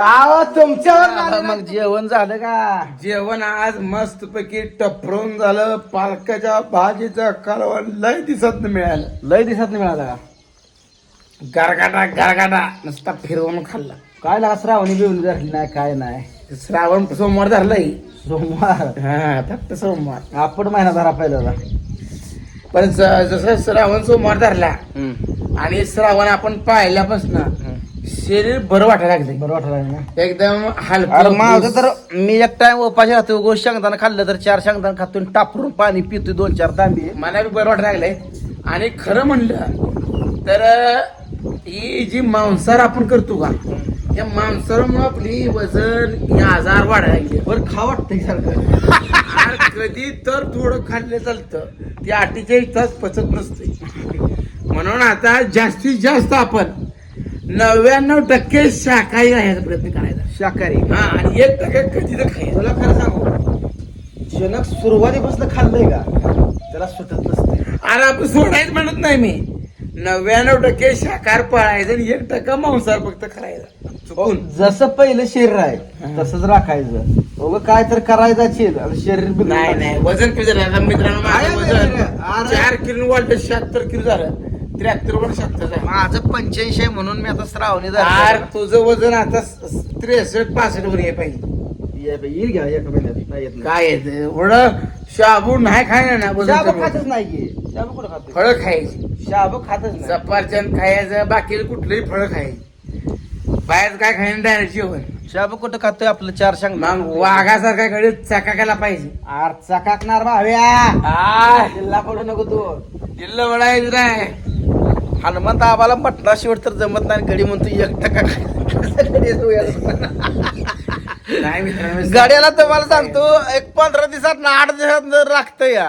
का तुमच्यावर मग जेवण झालं का? जेवण आज मस्त पैकी टपरून झालं. पालकाच्या भाजीचं कालवण लय दिसत मिळालं. लय दिवसात नाही मिळाला का? गारगाटा गारगाटा. नुसता फिरवून खाल्ला. काय लागा श्रावणी बिवणी धरली नाही काय नाही. श्रावण सोमवार धरलाय. सोमवार? हा फक्त सोमवार. आपण महिना धरा पहिला पण ज- जसं श्रावण सोमवार धरला आणि श्रावण आपण पाहिल्यापासून शरीर बरं वाटायला लागले बरं वाटलं ना? एकदम अरे हलकं माझं तर मी एक टाइम उपाशी राहतो गोष्ट शेंगदाणा खाल्लं तर चार शेंगदाणा खातो आणि टापरून पाणी पितो दोन चार तांबी. मला बी बरं वाटायला लागलंय. आणि खरं म्हणलं तर ही जी मांसाहार आपण करतो का या मांसाहारामुळे आपली वजन हे आजार वाढायला लागले. बरं खा वाटतंय सारखं. आणि कधी तर थोडं खाल्लं चालतं. ते अठ्ठेचाळीस तास पचत नसते म्हणून आता जास्तीत जास्त आपण नव्याण्णव टक्के शाकाहारी राहायचा प्रयत्न करायचा. शाकाहारी. हा आणि एक टक्के कधी तर खायचं. तुला खरं सांगू जनक सुरुवातीपासून खाल्लंय का? त्याला सुटत नसते आणि आपण सोडायचं म्हणत नाही मी. नव्याण्णव टक्के शाकाहार पाळायचं आणि एक टक्का मांसाहार फक्त करायचा चुकून. जसं पहिलं शरीर आहे तसंच राखायचं. उगं काय तर करायचं असेल आणि शरीर नाही नाही वजन किती झालं? आता मित्रांनो माझं वजन. चार किलो वाढलं शहात्तर किलो झालं. त्र्याहत्तर वर शहात्तर झालं माझं पंच्याऐंशी आहे म्हणून मी आता श्रावणी यार. तुझं वजन आता त्रेसष्ट पासष्ट वर ये पाहिजे येईल घ्या एका महिन्यात नाही येत नाही. काय येत एवढं शाबू नाही खायला ना वजन शाबू कमी. खातच होतं. नाही शाबू कुठं खातो फळं खायची. शाबू खातच नाही. सफरचंद खायचं बाकी कुठलंही फळं खायची. बाहेर काय खायचं डायरेक्ट जेवण. शाबू कुठं खातोय आपलं? चार शांग मग वाघासारखा कडे चकाकायला पाहिजे. आर चकाकणार भाव्या. आ जिल्हा पडू नको तू. दिल्ल वडायचं नाही हनुमंत आम्हाला म्हटला शेवट तर जमत नाही गडी म्हणतो एक टक्का कसं गडी येतो? नाही मित्रांनो गाड्याला तुम्हाला सांगतो एक पंधरा दिवसात ना आठ दिवसात राखत या.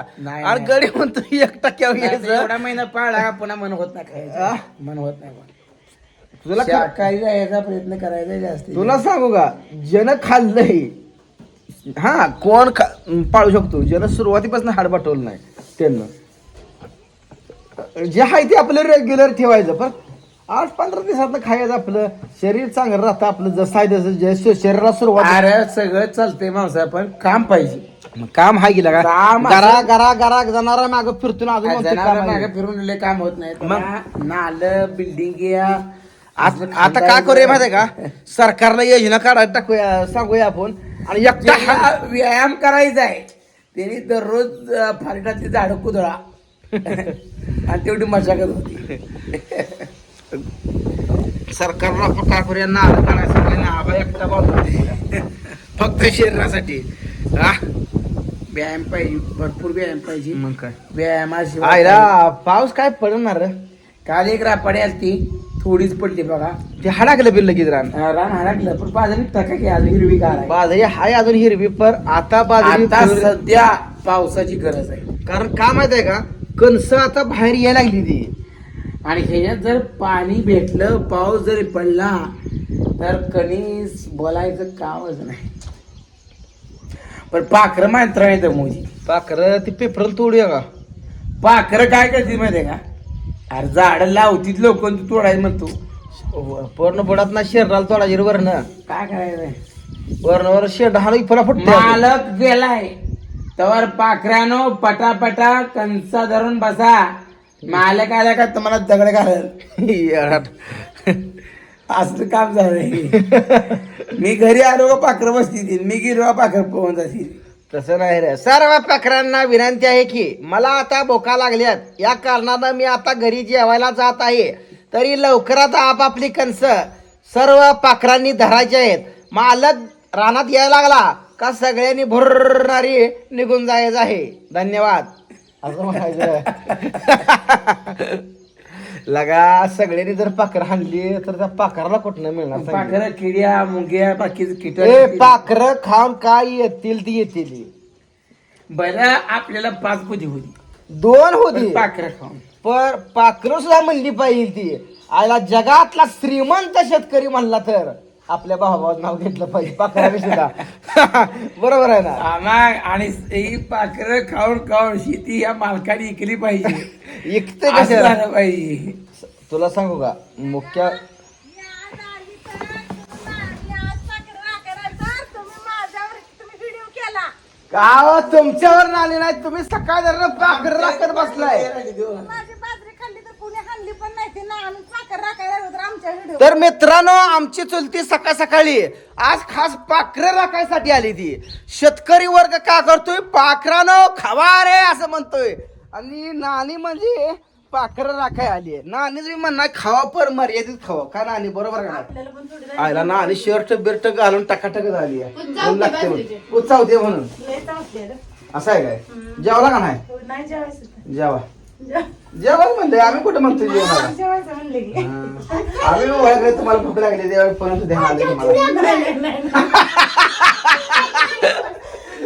आणि. गडी म्हणतो एक टक्क्यावर नाही, यायचं एवढा महिना पाळला का पुन्हा मन होत नाही? खायचं. मन होत नाही. तुला शाकाहारी राहायचा प्रयत्न करायचा जास्त. तुला सांगू का जन खाल्लंय. हा कोण खा- पाळू शकतो. जन सुरुवातीपासून हाड पाठवलं नाही त्यांना. जे आहे ते आपलं रेग्युलर ठेवायचं पण आठ पंधरा दिवसात खायचं आपलं शरीर चांगलं राहतं आपलं जसं आहे तसं जे श- शरीराला सुरुवात अरे सगळं चालतंय माणसा पण काम पाहिजे. मग काम हाय गेला का काम असं- गरा गरा गरा जाणारा माग फिरतून अजून म्हणतो काम जनावरं आहे. मागे फिरून लय काम होत नाही. नालं बिल्डिंग या आज- आता काय करूया माहितीये का? सरकारला योजना काढायला टाकूया सांगूया आपण. आणि एकटा हा- त्याला व्यायाम करायचा आहे त्यांनी दररोज अं, फारटातली झाडं कुदळा. आणि तेवढी मशागत होती. सरकारला काय करूया नारळ काढायला सांगितलं ना आबा एकटा बाजू फक्त शरीरासाठी. हा? व्यायाम पाहिजे भरपूर व्यायाम पाहिजे. मग काय? आयला पाऊस काय पडणार काल एक रापाडी आली ती थोडीच पडली बघा. ते हाडाकलं बिल लगेच रान. रान हडकलं पण बाजारी टका की आज हिरवी गार आहे. बाजरी हाय अजून हिरवी पर आता बाजरी सध्या पावसाची गरज आहे. कारण का माहीत आहे का? कणसं आता बाहेर यायला लागली ती. आणि ह्याच्यात जर पाणी भेटलं पाऊस जरी पडला तर कणीस बोलायचं कामच नाही. पण पाखरं मात्र आहे मोजी पाखर ती पेपरल तोडूया का? पाखरं काय करते माहितीये का? अरे झाड लावतीत लोक तू तोडायचं म्हणतो. पूर्ण बुडात ना शरीराला तोडायची रे वरण काय करायचंय? वरण वर शेड हा फुला फुटते मालक गेलाय. तवर पाखरानो पटापटा कंसा धरून बसा. मालक आला का तुम्हाला दगड घालल असलं काम झालंय मी घरी आलो का पाखरं बसतील? मी गिरवा पाखर पवन जातील? तसं नाही रे. सर्व पाखरांना विनंती आहे की मला आता भोका लागल्यात. या कारणानं मी आता घरी जेवायला जात आहे. तरी लवकरात आपापली कणस सर्व पाखरांनी धरायचे आहेत. मालक रानात यायला लागला. का सगळ्यांनी भरणारी निघून जायचं आहे? धन्यवाद. असं म्हणायचं. लगा सगळ्यांनी जर पाखर हाणली तर त्या पाखराला कुठनं मिळणार सांग? पाखरं किड्या मुंग्या बाकीचं ए कीटक पाखर खाऊन काय येतील ती येतील. बरं आपल्याला पाच पुजी होती. दोन होती. पाखरं खाऊन. पर पाखरं सुद्धा म्हणली पाहिजे ती. आयला जगातला श्रीमंत शेतकरी म्हणला तर. आपल्या भावाचं नाव घेतलं पाहिजे. पाखरा सुद्धा बरोबर आहे ना? आणि ही खाऊन खाऊन शेती या मालकाने इकली पाहिजे. इकते कसे झालं पाहिजे. तुला सांगू का? मुख्य का हो? तुमच्यावर आले नाही. तुम्ही सकाळ पाखर राखत बसलाय. तर मित्रांनो आमची चुलती सकाळ सकाळी आज खास पाखरं राखायसाठी आली ती. शेतकरी वर्ग का करतोय? पाखरानो खावा रे असं म्हणतोय. आणि नानी म्हणजे पाखरं राखाय आली. आहे नानी तुम्ही म्हणणार खावा पर मर्यादित खावा. का नानी? बरोबर का आयला नानी शर्ट बिर्ट घालून टकाटक झाली आहे. लागते म्हणून. म्हणून. असं आहे काय? जेवला का नाही? हो, जेवा. जेवण म्हणले आम्ही कुठं म्हणतो जेवणाला जेवायचं म्हणले की हा. आम्ही ओळखले तुम्हाला भूक लागली तेव्हा परंतु ध्यान आले तुम्हाला नाही, नाही, नाही, नाही.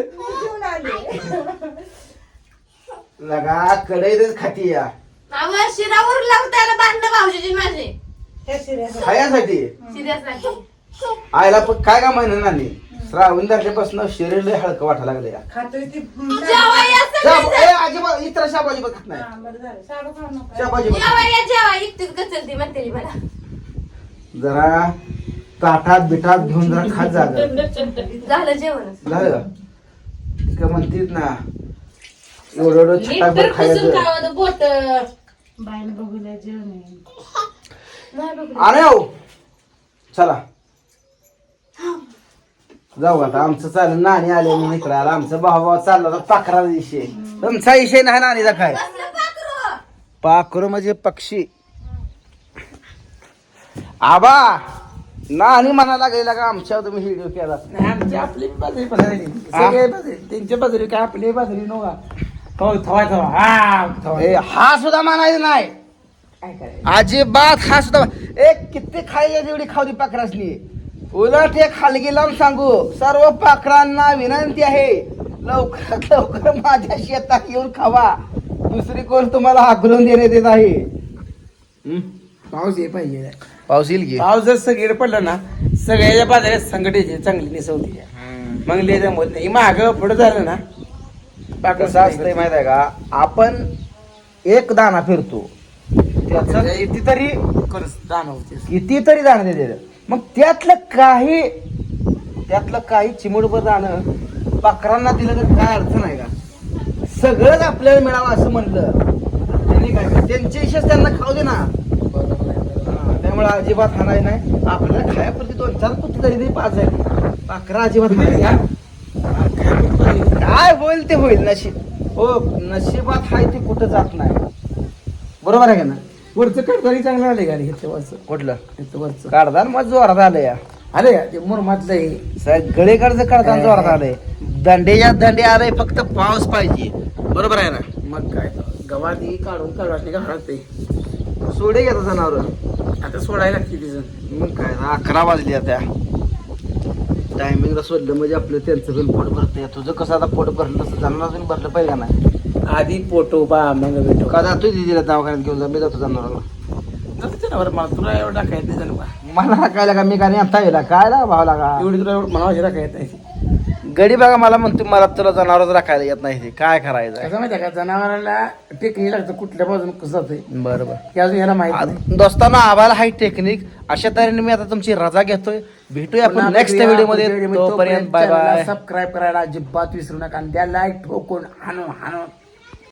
जेवून आले. लगा कढईतच खाती या शिरावर लावतायला बांधलं भाऊजीची माझे हे. खायासाठी सिरियस नाही आयला पण काय का महिना नानी श्रावण धरल्यापासून शरीर लय हलकं वाटायला लागलं या खातोय ती जेवाय असं शाब- ए, अजिबात इतर शाब अजिबात खात नाही. हा, बरं झालं. शाबू खाऊ नका. शाब अजिबात खात जेवाय या जेवाय. इतकीच गचल ती म्हणते मला. जरा ताटात बिटात घेऊन जरा खात जाग झालं जेवणच झालं का म्हणतीत ना एवढं एवढं छटाकभर खायचं. बोट बघूया जेवण आहे. नाही बघ अरे हो. चला. जाऊ आता आमचं चाललं नाणी आले मी इकडे आला. आमचा भाऊ चालला पाखरा विषय तुमचा विषय नाही नाणीचा काय? पाखरू म्हणजे पक्षी. आबा नाणी म्हणायला लागलेला का? आमच्या तुम्ही व्हिडिओ केला. नाही, आमची आपली बाजरी पसरली. सगळे बाजरी त्यांची बाजरी काय आपली बाजरी नव्हा थवा थवा हा थवा. हा सुद्धा म्हणायचं नाही. अजिबात हा सुद्धा एक किती खायला तेवढी खाऊ दे पाखरासनी उलट एक खालगी लावून सांगू. सर्व पाखरांना विनंती आहे लवकरात लवकर माझ्या शेतात येऊन खावा. दुसरी कोण तुम्हाला हाकलून देण्यात येत आहे? हं? पाऊस ये पाहिजे. पाऊस येईल की? पाऊस जर सगळीकडे पडला ना सगळ्याच्या बाजारात संघटेची चांगली निसवती मग ले जमत नाही. माग पुढे झालं ना कसं असतंय माहीत आहे का? आपण एक दाना फिरतो. त्याचा कितीतरी जाणवते कितीतरी दाणं देते मग त्यातलं काही त्यातलं काही चिमुडभर दाणं पाखरांना दिलं तर काय अडचण आहे का? सगळंच आपल्याला मिळावं असं म्हणलं. त्यांनी काय त्यांचे इशेच त्यांना खाऊ दे ना. त्यामुळे अजिबात हाणाय नाही. आपल्याला खायापुरती दोन चार कुठे तरी नाही पाच आहे. पाखरा अजिबात नाही काय होईल ते होईल नशीब. हो नशिबात हाय ते कुठं जात नाही. बरोबर आहे का ना वरचं कडदारी चांगलं आले गाडी घेतलं वरचं? कुठलं? वरचं. काढदान मग जोरात आलं या आले का ते मुरमातलं हे सगळीकडचं काढताना जोरात आलंय. दंडेच्या दंडे आलंय फक्त पाऊस पाहिजे. बरोबर आहे ना? मग काय? गव्हात काढून काढवासने घालत ते सोडे घेता जनावर? आता सोडायला लागते तिचं मग काय ना, अकरा वाजली आता. टायमिंगला सोडलं म्हणजे आपलं त्यांचं पण पोट भरतंय. तुझं कसं आता पोट भरलं तसं जनावर भरलं पाहिजे नाही? आधी पोटो बा मग भेटो. का जातोय दिदीला दवाखान्यात घेऊन जा मी जातो जनावराला जातं जनावर मला तुला एवढं नाही जनावर मला काय लागा मी का नाही आता येला काय लागा भाव लागा एवढी तुला एवढं म्हणावं टाकायचं नाही गडी बघा मला म्हणतो मला तुला जनावरच राखायला येत नाही ते. काय करायचं? कसं माहिती का जनावराला टेकणी लागतं कुठल्या बाजून कसं जातंय. बरोबर हे अजून ह्याला माहिती नाही. दोस्तांना आम्हाला हाय टेक्निक. अशा तऱ्हेने मी आता तुमची रजा घेतोय. भेटूया आपण नेक्स्ट व्हिडिओमध्ये तोपर्यंत बाय बाय सबस्क्राईब करायला अजिबात विसरू नका आणि त्या लाईक ठोकून हाणून हाणून.